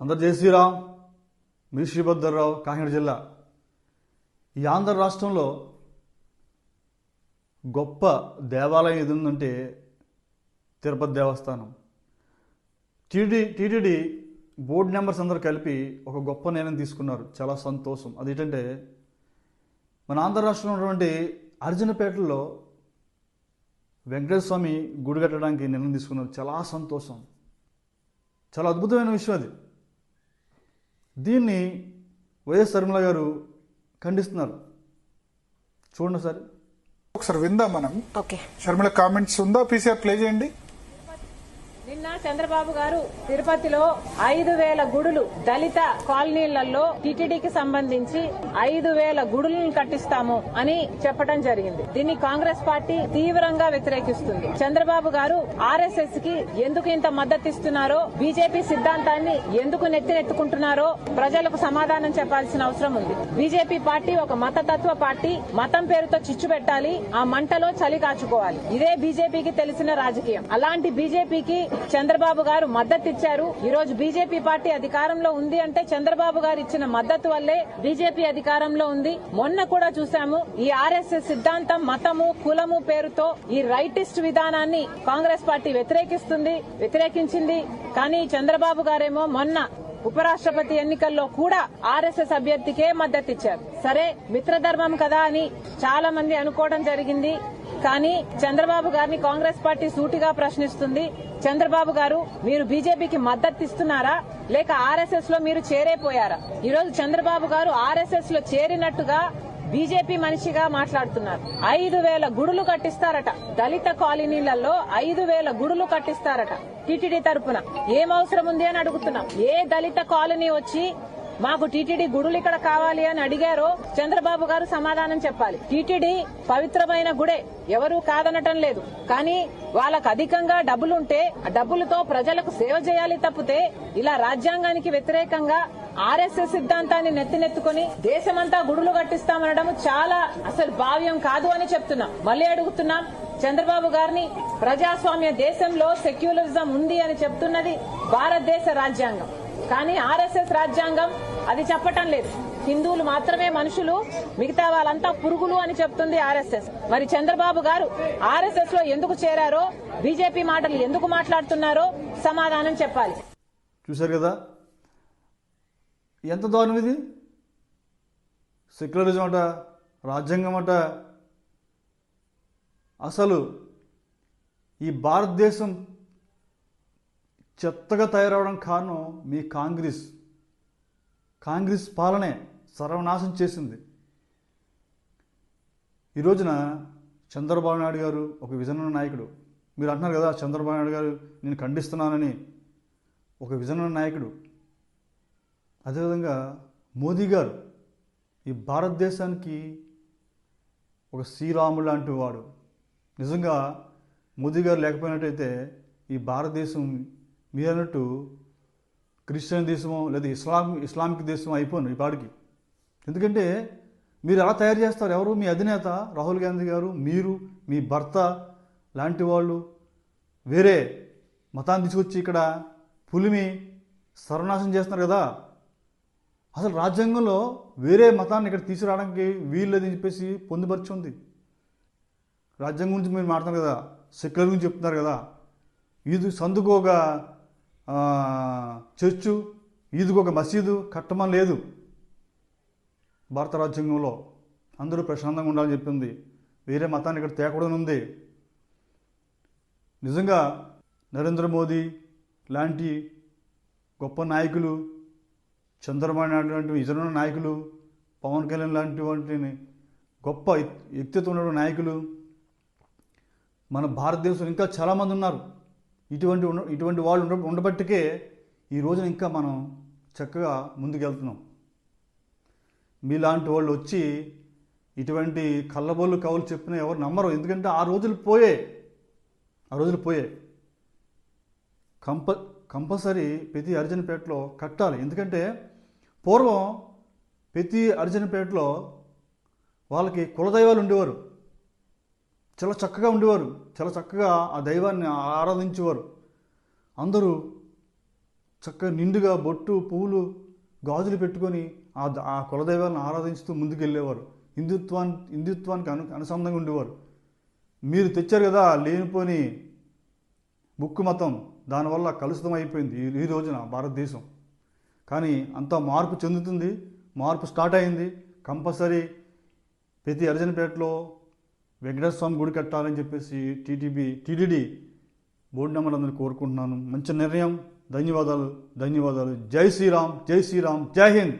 అందరు జై శ్రీరామ్. మీ శ్రీభద్రరావు కాకినాడ జిల్లా. ఈ ఆంధ్ర రాష్ట్రంలో గొప్ప దేవాలయం ఏది ఉందంటే తిరుపతి దేవస్థానం. టీడీ టీటీడీ బోర్డు మెంబర్స్ అందరూ కలిపి ఒక గొప్ప నిర్ణయం తీసుకున్నారు. చాలా సంతోషం. అదేంటంటే మన ఆంధ్ర రాష్ట్రంలో ఉన్నటువంటి అర్జునపేటలో వెంకటేశ్వర స్వామి గుడి కట్టడానికి నిర్ణయం తీసుకున్నారు. చాలా సంతోషం. చాలా అద్భుతమైన విషయం అది. దీన్ని వైఎస్ శర్మిల గారు ఖండిస్తున్నారు. చూడండి ఒకసారి. ఒకసారి విందాం మనం. ఓకే. షర్మిల కామెంట్స్ ఉందా? పీసీఆర్ ప్లే చేయండి. నిన్న చంద్రబాబు గారు తిరుపతిలో ఐదు వేల గుడులు దళిత కాలనీలలో టిటిడికి సంబంధించి ఐదు వేల గుడులను కట్టిస్తాము అని చెప్పడం జరిగింది. దీన్ని కాంగ్రెస్ పార్టీ తీవ్రంగా వ్యతిరేకిస్తుంది. చంద్రబాబు గారు ఆర్ఎస్ఎస్కి ఎందుకు ఇంత మద్దతు ఇస్తున్నారో బీజేపీ సిద్ధాంతాన్ని ఎందుకు నెత్తినెత్తుకుంటున్నారో ప్రజలకు సమాధానం చెప్పాల్సిన అవసరం ఉంది. బీజేపీ పార్టీ ఒక మతతత్వ పార్టీ మతం పేరుతో చిచ్చు పెట్టాలి ఆ మంటలో చలి కాచుకోవాలి. ఇదే బీజేపీకి తెలిసిన రాజకీయం. అలాంటి బీజేపీకి చంద్రబాబు గారు మద్దతు ఇచ్చారు. ఈ రోజు బీజేపీ పార్టీ అధికారంలో ఉంది అంటే చంద్రబాబు గారు ఇచ్చిన మద్దతు వల్లే బీజేపీ అధికారంలో ఉంది. మొన్న కూడా చూసాము ఈ ఆర్ఎస్ఎస్ సిద్ధాంతం మతము కులము పేరుతో ఈ రైటిస్ట్ విధానాన్ని కాంగ్రెస్ పార్టీ వ్యతిరేకిస్తుంది వ్యతిరేకించింది. కానీ చంద్రబాబు గారేమో మొన్న ఉపరాష్ట్రపతి ఎన్నికల్లో కూడా ఆర్ఎస్ఎస్ అభ్యర్థికే మద్దతు ఇచ్చారు. సరే మిత్రధర్మం కదా అని చాలా మంది అనుకోవడం జరిగింది. కానీ చంద్రబాబు గారిని కాంగ్రెస్ పార్టీ సూటిగా ప్రశ్నిస్తుంది. చంద్రబాబు గారు మీరు బీజేపీకి మద్దతు ఇస్తున్నారా? లేక ఆర్ఎస్ఎస్లో మీరు చేరైపోయారా? ఈరోజు చంద్రబాబు గారు ఆర్ఎస్ఎస్లో చేరినట్టుగా బీజేపీ మనిషిగా మాట్లాడుతున్నారు. ఐదు వేల గుడులు కట్టిస్తారట. దళిత కాలనీలలో ఐదు వేల గుడులు కట్టిస్తారట టీటీడీ తరపున. ఏం అవసరం ఉంది అని అడుగుతున్నాం. ఏ దళిత కాలనీ వచ్చి మాకు టీటీడీ గుడులు ఇక్కడ కావాలి అని అడిగారో చంద్రబాబు గారు సమాధానం చెప్పాలి. టీటీడీ పవిత్రమైన గుడే. ఎవరు కాదనటం లేదు. కానీ వాళ్ళకు అధికంగా డబ్బులుంటే ఆ డబ్బులతో ప్రజలకు సేవ చేయాలి తప్పితే ఇలా రాజ్యాంగానికి వ్యతిరేకంగా ఆర్ఎస్ఎస్ సిద్ధాంతాన్ని నెత్తినెత్తుకుని దేశమంతా గుడులు కట్టిస్తామనడం చాలా అసలు భావ్యం కాదు అని చెప్తున్నాం. మళ్ళీ అడుగుతున్నాం చంద్రబాబు గారిని ప్రజాస్వామ్య దేశంలో సెక్యులరిజం ఉంది అని చెప్తున్నది భారతదేశ రాజ్యాంగం. కానీ ఆర్ఎస్ఎస్ రాజ్యాంగం అది చెప్పటం లేదు. హిందువులు మాత్రమే మనుషులు మిగతా వాళ్ళంతా పురుగులు అని చెప్తుంది ఆర్ఎస్ఎస్. మరి చంద్రబాబు గారు ఆర్ఎస్ఎస్లో ఎందుకు చేరారో బీజేపీ మాటలు ఎందుకు మాట్లాడుతున్నారో సమాధానం చెప్పాలి. చూశారు కదా? ఎంత దారుణం ఇది? సెక్యులరిజం అట రాజ్యాంగం అట. అసలు ఈ భారతదేశం చెత్తగా తయారవడం కారణం మీ కాంగ్రెస్. కాంగ్రెస్ పాలనే సర్వనాశం చేసింది. ఈ రోజున చంద్రబాబు నాయుడు గారు ఒక విజన నాయకుడు. మీరు అంటున్నారు కదా చంద్రబాబు నాయుడు గారు నేను ఖండిస్తున్నానని. ఒక విజన నాయకుడు. అదేవిధంగా మోదీ గారు ఈ భారతదేశానికి ఒక శ్రీరాముడు లాంటి వాడు. నిజంగా మోదీ గారు లేకపోయినట్టయితే ఈ భారతదేశం మీరు అన్నట్టు క్రిస్టియన్ దేశమో లేదా ఇస్లాం ఇస్లామిక్ దేశం అయిపోను ఈ పాడికి ఎందుకంటే మీరు ఎలా తయారు చేస్తారు? ఎవరు? మీ అధినేత రాహుల్ గాంధీ గారు మీరు మీ భర్త లాంటి వాళ్ళు. వేరే మతాన్ని తీసుకొచ్చి ఇక్కడ పులిమి సర్వనాశం చేస్తున్నారు కదా. అసలు రాజ్యాంగంలో వేరే మతాన్ని ఇక్కడ తీసుకురావడానికి వీల్లేదని చెప్పేసి పొందుపరిచి ఉంది రాజ్యాంగం గురించి మీరు మాట్లాడుతున్నారు కదా. సెక్యులర్ గురించి చెప్తున్నారు కదా. ఇది సందుకు ఒక చర్చు ఈదుకు ఒక మసీదు కట్టమని లేదు. భారత రాజ్యాంగంలో అందరూ ప్రశాంతంగా ఉండాలని చెప్పింది. వేరే మతాన్ని ఇక్కడ తేకూడని ఉంది. నిజంగా నరేంద్ర మోదీ లాంటి గొప్ప నాయకులు చంద్రబాబు నాయుడు లాంటి ఇతరుల నాయకులు పవన్ కళ్యాణ్ లాంటి వంటిని గొప్ప వ్యక్తిత్వం ఉన్న నాయకులు మన భారతదేశంలో ఇంకా చాలామంది ఉన్నారు. ఇటువంటి ఇటువంటి వాళ్ళు ఉండ ఉండబట్టికే ఈ రోజున ఇంకా మనం చక్కగా ముందుకెళ్తున్నాం. మీలాంటి వాళ్ళు వచ్చి ఇటువంటి కళ్ళబోళ్ళు కవులు చెప్పిన ఎవరు నమ్మరు. ఎందుకంటే ఆ రోజులు పోయే ఆ రోజులు పోయే. కంప కంపల్సరీ ప్రతి అర్జునపేటలో కట్టాలి. ఎందుకంటే పూర్వం ప్రతి అర్జునపేటలో వాళ్ళకి కులదైవాలు ఉండేవారు. చాలా చక్కగా ఉండేవారు. చాలా చక్కగా ఆ దైవాన్ని ఆరాధించేవారు. అందరూ చక్కగా నిండుగా బొట్టు పువ్వులు గాజులు పెట్టుకొని ఆ ఆ కులదైవాలను ఆరాధించుతూ ముందుకెళ్ళేవారు. హిందుత్వాన్ని హిందుత్వానికి అను అనుసంధానంగా ఉండేవారు. మీరు తెచ్చారు కదా లేనిపోని బుక్కు మతం దానివల్ల కలుషితం అయిపోయింది ఈ- రోజున భారతదేశం. కానీ అంతా మార్పు చెందుతుంది మార్పు స్టార్ట్ అయింది. కంపల్సరీ ప్రతి అర్జన్పేటలో వెంకటేశ్వర స్వామి గుడి కట్టాలని చెప్పేసి టీటీబీ టీటీడీ బోర్డు నెంబర్ అందరినీ కోరుకుంటున్నాను. మంచి నిర్ణయం. ధన్యవాదాలు. ధన్యవాదాలు. జై శ్రీరామ్. జై శ్రీరామ్. జై హింద్.